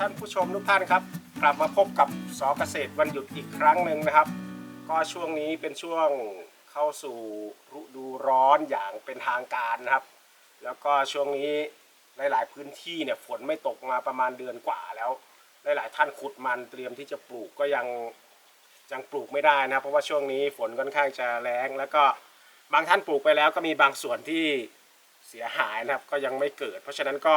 ท่านผู้ชมทุกท่านครับ กลับมาพบกับสอเกษตรวันหยุดอีกครั้งหนึ่งนะครับ ก็ช่วงนี้เป็นช่วงเข้าสู่ฤดูร้อนอย่างเป็นทางการนะครับ แล้วก็ช่วงนี้หลาย ๆ พื้นที่เนี่ยฝนไม่ตกมาประมาณเดือนกว่าแล้วหลาย ๆ ท่านขุดมันเตรียมที่จะปลูกก็ยังยังปลูกไม่ได้นะครับเพราะว่าช่วงนี้ฝนค่อนข้างจะแรงแล้วก็บางท่านปลูกไปแล้วก็มีบางส่วนที่เสียหายนะครับ ก็ยังไม่เกิด เพราะฉะนั้นก็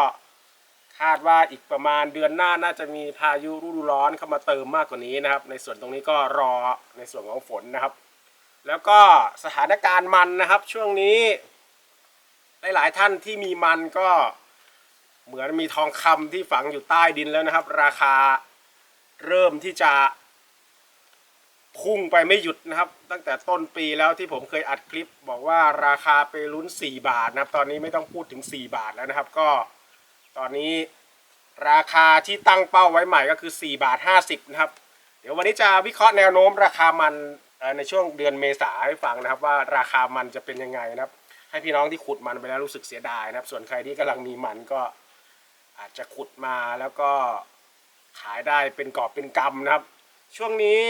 คาดว่าอีกประมาณเดือนหน้าน่าจะมีพายุฤดูร้อนเข้ามาเติมมากกว่านี้นะครับ ในส่วนตรงนี้ก็รอในส่วนของฝนนะครับ แล้วก็สถานการณ์มันนะครับ ช่วงนี้ หลายๆท่านที่มีมันก็เหมือนมีทองคำที่ฝังอยู่ใต้ดินแล้วนะครับ ราคาเริ่มที่จะพุ่งไปไม่หยุดนะครับ ตั้งแต่ต้นปีแล้วที่ผมเคยอัดคลิป บอกว่าราคาไปลุ้น 4 บาทนะครับ ตอนนี้ไม่ต้องพูดถึง 4 บาทแล้วนะครับ ก็ ตอนนี้ราคาที่ตั้งเป้าไว้ใหม่ก็คือ 4 บาท 50 นะครับ เดี๋ยววันนี้จะวิเคราะห์แนวโน้มราคามันในช่วงเดือนเมษาให้ฟังนะครับ ว่าราคามันจะเป็นยังไงนะครับ ให้พี่น้องที่ขุดมันไปแล้วรู้สึกเสียดายนะครับ ส่วนใครที่กำลังมีมันก็อาจจะขุดมาแล้วก็ขายได้เป็นกอบเป็นกำนะครับ ช่วงนี้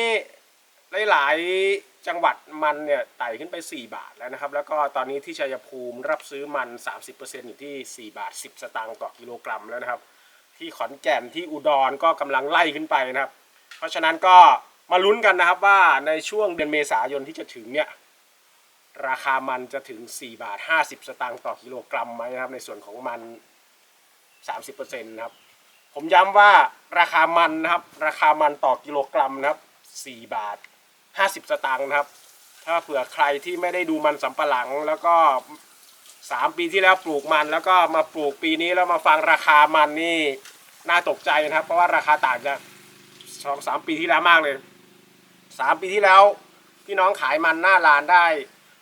หลายๆจังหวัดมันเนี่ยไต่ขึ้นไป 4 บาทแล้วนะครับ แล้วก็ตอนนี้ที่ชัยภูมิรับซื้อมัน 30%อยู่ที่ 4 บาท 10 สตางค์ต่อกิโลกรัมแล้วนะครับ ที่ขอนแก่นที่อุดรก็กำลังไล่ขึ้นไปนะครับ เพราะฉะนั้นก็มาลุ้นกันนะครับว่าในช่วงเดือนเมษายนที่จะถึงเนี่ยราคามันจะถึง 4 บาท 50 สตางค์ต่อกิโลกรัมไหมนะครับ ในส่วนของมัน 30%นะครับ ผมย้ำว่าราคามันนะครับ ราคามันต่อกิโลกรัมนะครับ 4 บาท 50 สตางค์นะครับ ถ้าเผื่อใครที่ไม่ได้ดูมันสำปะหลังแล้วก็3ปีที่แล้วปลูกมันแล้วก็มาปลูกปีนี้แล้วมาฟังราคามันนี่น่าตกใจนะครับ เพราะว่าราคาต่างจากสองสามปีที่แล้วมากเลยสามปีที่แล้ว พี่น้องขายมันหน้าร้านได้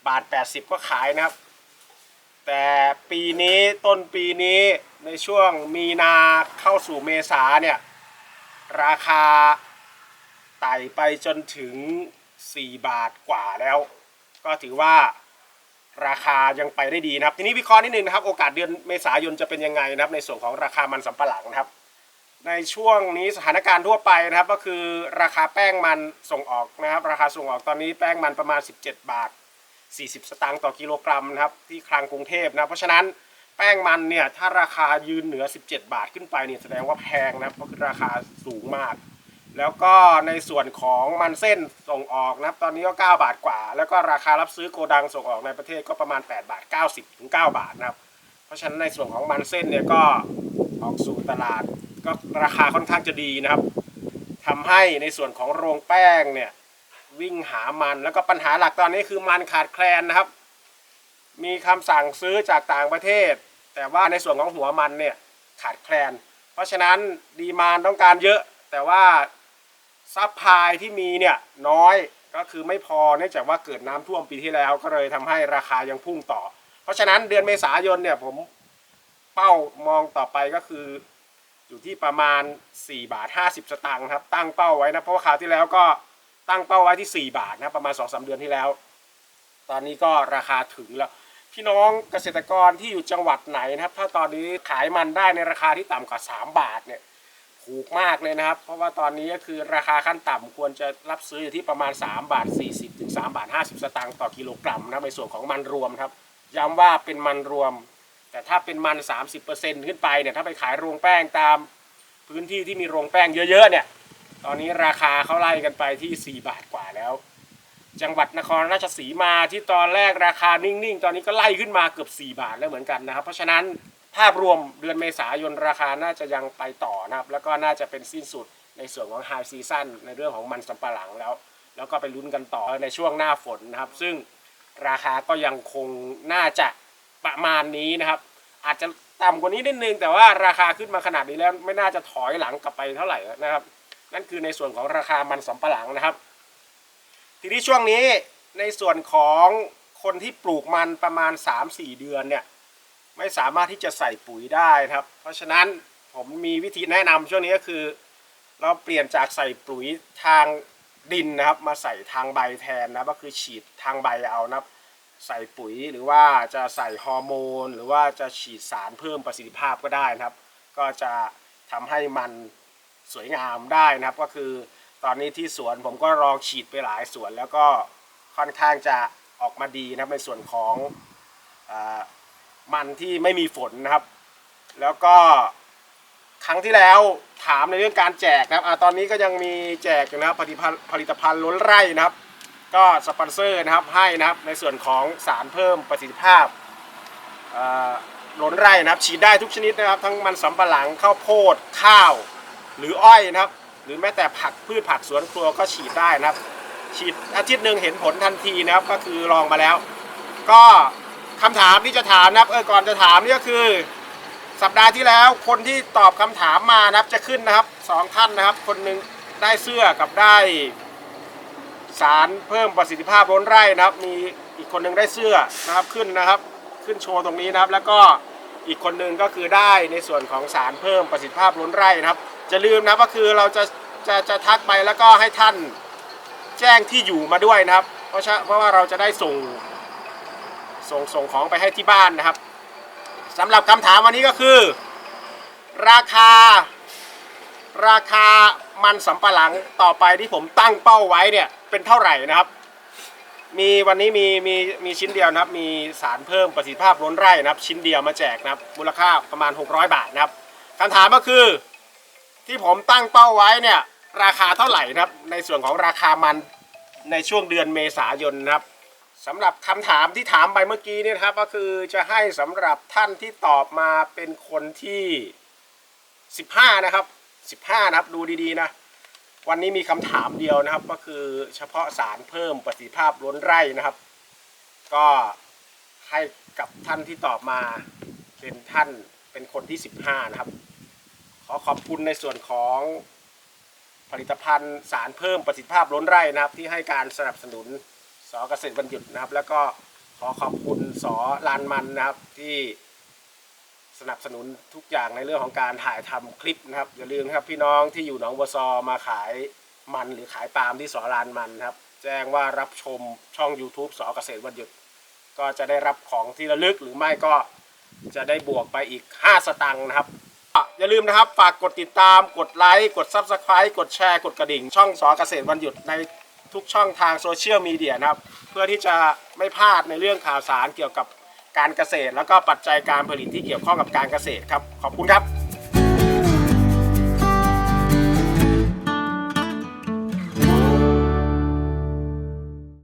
บาท80ก็ขายนะครับ แต่ปีนี้ต้นปีนี้ในช่วงมีนาเข้าสู่เมษาเนี่ย ราคาไต่ไปจนถึง 4 บาทกว่าแล้ว ก็ถือว่าราคายังไปได้ดีนะครับ ทีนี้วิเคราะห์นิดนึงนะครับ โอกาสเดือนเมษายนจะเป็นยังไงนะครับ ในส่วนของราคามันสำปะหลังนะครับ ในช่วงนี้สถานการณ์ทั่วไปนะครับ ก็คือราคาแป้งมันส่งออกนะครับ ราคาส่งออกตอนนี้แป้งมันประมาณ 17 บาท 40 สตางค์ต่อกิโลกรัมนะครับ ที่คลังกรุงเทพนะเพราะฉะนั้นแป้งมันเนี่ยถ้าราคายืนเหนือ 17 บาทขึ้นไปเนี่ยแสดงว่าแพงนะเพราะคือราคาสูงมาก แล้วก็ในส่วนของมันเส้นส่งออกนะครับ ตอนนี้ก็ 9 บาทกว่า แล้วก็ราคารับซื้อโกดังส่งออกในประเทศก็ประมาณ 8 บาท 90ถึง9บาทนะครับ เพราะฉะนั้นในส่วนของมันเส้นเนี่ยก็ออกสู่ตลาด ก็ราคาค่อนข้างจะดีนะครับทำให้ในส่วนของโรงแป้งเนี่ยวิ่งหามันแล้วก็ปัญหาหลักตอนนี้คือมันขาดแคลนนะครับ มีคำสั่งซื้อจากต่างประเทศ แต่ว่าในส่วนของหัวมันเนี่ยขาดแคลน เพราะฉะนั้นดีมานต้องการเยอะ แต่ว่า ซัพพลายที่มีเนี่ยน้อยก็คือไม่พอเนื่องจากว่าเกิดน้ำท่วมปีที่แล้วก็เลยทำให้ราคายังพุ่งต่อ เพราะฉะนั้นเดือนเมษายนเนี่ยผมเป้ามองต่อไปก็คืออยู่ที่ประมาณ 4 บาท 50 สตางค์ครับ ตั้งเป้าไว้นะ เพราะว่าคราวที่แล้วก็ตั้งเป้าไว้ที่ 4 บาทนะ ประมาณ 2-3 เดือนที่แล้ว ตอนนี้ก็ราคาถึงแล้ว พี่น้องเกษตรกรที่อยู่จังหวัดไหนนะครับ ถ้าตอนนี้ขายมันได้ในราคาที่ต่ำกว่า 3 บาทเนี่ย ถูกมากเลยนะครับ เพราะว่าตอนนี้ก็คือราคาขั้นต่ำควรจะรับซื้ออยู่ที่ประมาณ 3 บาท 40 ถึง 3 บาท 50 สตางค์ต่อกิโลกรัมนะในส่วนของมันรวมครับ ย้ำว่าเป็นมันรวม แต่ถ้าเป็นมัน 30%ขึ้นไปเนี่ยถ้าไปขายโรงแป้งตามพื้นที่ที่มีโรงแป้งเยอะๆเนี่ยตอนนี้ราคาเขาไล่กันไปที่ 4 บาทกว่าแล้ว จังหวัดนครราชสีมาที่ตอนแรกราคานิ่งๆ ตอนนี้ก็ไล่ขึ้นมาเกือบ 4 บาทแล้วเหมือนกันนะครับ เพราะฉะนั้น ภาพรวมเดือนเมษายนราคาน่าจะยังไปต่อนะครับแล้วก็น่าจะเป็นสิ้นสุดในส่วนของไฮซีซั่นในเรื่องของมันสำปะหลังแล้ว แล้วก็ไปลุ้นกันต่อในช่วงหน้าฝนนะครับ ซึ่งราคาก็ยังคงน่าจะประมาณนี้นะครับ อาจจะต่ำกว่านี้นิดนึง แต่ว่าราคาขึ้นมาขนาดนี้แล้วไม่น่าจะถอยหลังกลับไปเท่าไหร่นะครับ นั่นคือในส่วนของราคามันสำปะหลังนะครับ ทีนี้ช่วงนี้ในส่วนของคนที่ปลูกมันประมาณ 3-4 เดือนเนี่ย ไม่สามารถที่จะใส่ปุ๋ยได้นะครับ เพราะฉะนั้นผมมีวิธีแนะนำช่วงนี้ก็คือ เราเปลี่ยนจากใส่ปุ๋ยทางดินนะครับ มาใส่ทางใบแทนนะก็คือฉีดทางใบเอานะครับ ใส่ปุ๋ยหรือว่าจะใส่ฮอร์โมน หรือว่าจะฉีดสารเพิ่มประสิทธิภาพก็ได้นะครับ ก็จะทำให้มันสวยงามได้นะครับ ก็คือตอนนี้ที่สวนผมก็ลองฉีดไปหลายสวน แล้วก็ค่อนข้างจะออกมาดีนะครับในส่วนของอ มันที่ไม่มีฝนนะครับ แล้วก็ครั้งที่แล้วถามในเรื่องการแจกนะครับอตอนนี้ก็ยังมีแจกอยู่นะครับผลิตภัณฑ์ผลิตภัณฑ์ล้นไร่นะครับ ก็สปอนเซอร์นะครับให้นะครับในส่วนของสารเพิ่มประสิทธิภาพล้นไร่นะครับ ฉีดได้ทุกชนิดนะครับ ทั้งมันสำปะหลังข้าวโพดข้าว หรืออ้อยนะครับ หรือแม้แต่ผักพืชผักสวนครัวก็ฉีดได้นะครับ ฉีดอาทิตย์หนึ่งเห็นผลทันทีนะครับก็คือลองมาแล้ว ก็ คำถามที่จะถามนะครับเออก่อนจะถามนี่ก็คือ สัปดาห์ที่แล้วคนที่ตอบคำถามมานะครับจะขึ้นนะครับสองท่านนะครับ คนหนึ่งได้เสื้อกับได้ สารเพิ่มประสิทธิภาพล้นไร่นะครับ มีอีกคนหนึ่งได้เสื้อนะครับขึ้นนะครับ ขึ้นโชว์ตรงนี้นะครับ แล้วก็อีกคนหนึ่งก็คือได้ในส่วนของสารเพิ่มประสิทธิภาพล้นไร่นะครับจะลืมนะก็คือเราจะจะจะทักไปแล้วก็ให้ท่านแจ้งที่อยู่มาด้วยนะครับ เพราะฉะเพราะว่าเราจะได้ส่ง ส่งส่งของไปให้ที่บ้านนะครับสำหรับคำถามวันนี้ก็คือ ราคา ราคามันสำปะหลังต่อไปที่ผมตั้งเป้าไว้เนี่ยเป็นเท่าไหร่นะครับ มีวันนี้มีมีมีชิ้นเดียวนะครับ มีสารเพิ่มประสิทธิภาพล้นไร่นะครับ ชิ้นเดียวมาแจกนะครับ มูลค่าประมาณ 600 บาทนะครับคำถามก็คือ ที่ผมตั้งเป้าไว้เนี่ยราคาเท่าไหร่นะครับ ในส่วนของราคามันในช่วงเดือนเมษายนนะครับ สำหรับคำถามที่ถามไปเมื่อกี้เนี่ยนะครับ ก็คือจะให้สำหรับท่านที่ตอบมาเป็นคนที่ 15 นะครับ 15 นะครับ ดูดีๆนะ วันนี้มีคำถามเดียวนะครับ ก็คือเฉพาะสารเพิ่มประสิทธิภาพล้นไร่นะครับ ก็ให้กับท่านที่ตอบมาเป็นท่านเป็นคนที่ 15 นะครับ ขอขอบคุณในส่วนของผลิตภัณฑ์สารเพิ่มประสิทธิภาพล้นไร่นะครับ ที่ให้การสนับสนุน สอเกษตรบรรยุทธ์นะครับ แล้วก็ขอขอบคุณสอลานมันนะครับที่สนับสนุนทุกอย่างในเรื่องของการถ่ายทำคลิปนะครับ อย่าลืมครับพี่น้องที่อยู่หนองบัวซอมาขายมันหรือขายปาล์มที่สอรานมันครับ แจ้งว่ารับชมช่อง YouTube สอเกษตรวันหยุด ก็จะได้รับของที่ระลึกหรือไม่ก็จะได้บวกไปอีก 5 สตังค์นะครับอะอย่าลืมนะครับ ฝากกดติดตามกดไลค์กด Subscribe กดแชร์กดกระดิ่ง ช่องสอเกษตรวันหยุดใน ทุกช่องทางโซเชียลมีเดียนะครับ เพื่อที่จะไม่พลาดในเรื่องข่าวสารเกี่ยวกับการเกษตร แล้วก็ปัจจัยการผลิตที่เกี่ยวข้องกับการเกษตรครับ ขอบคุณครับ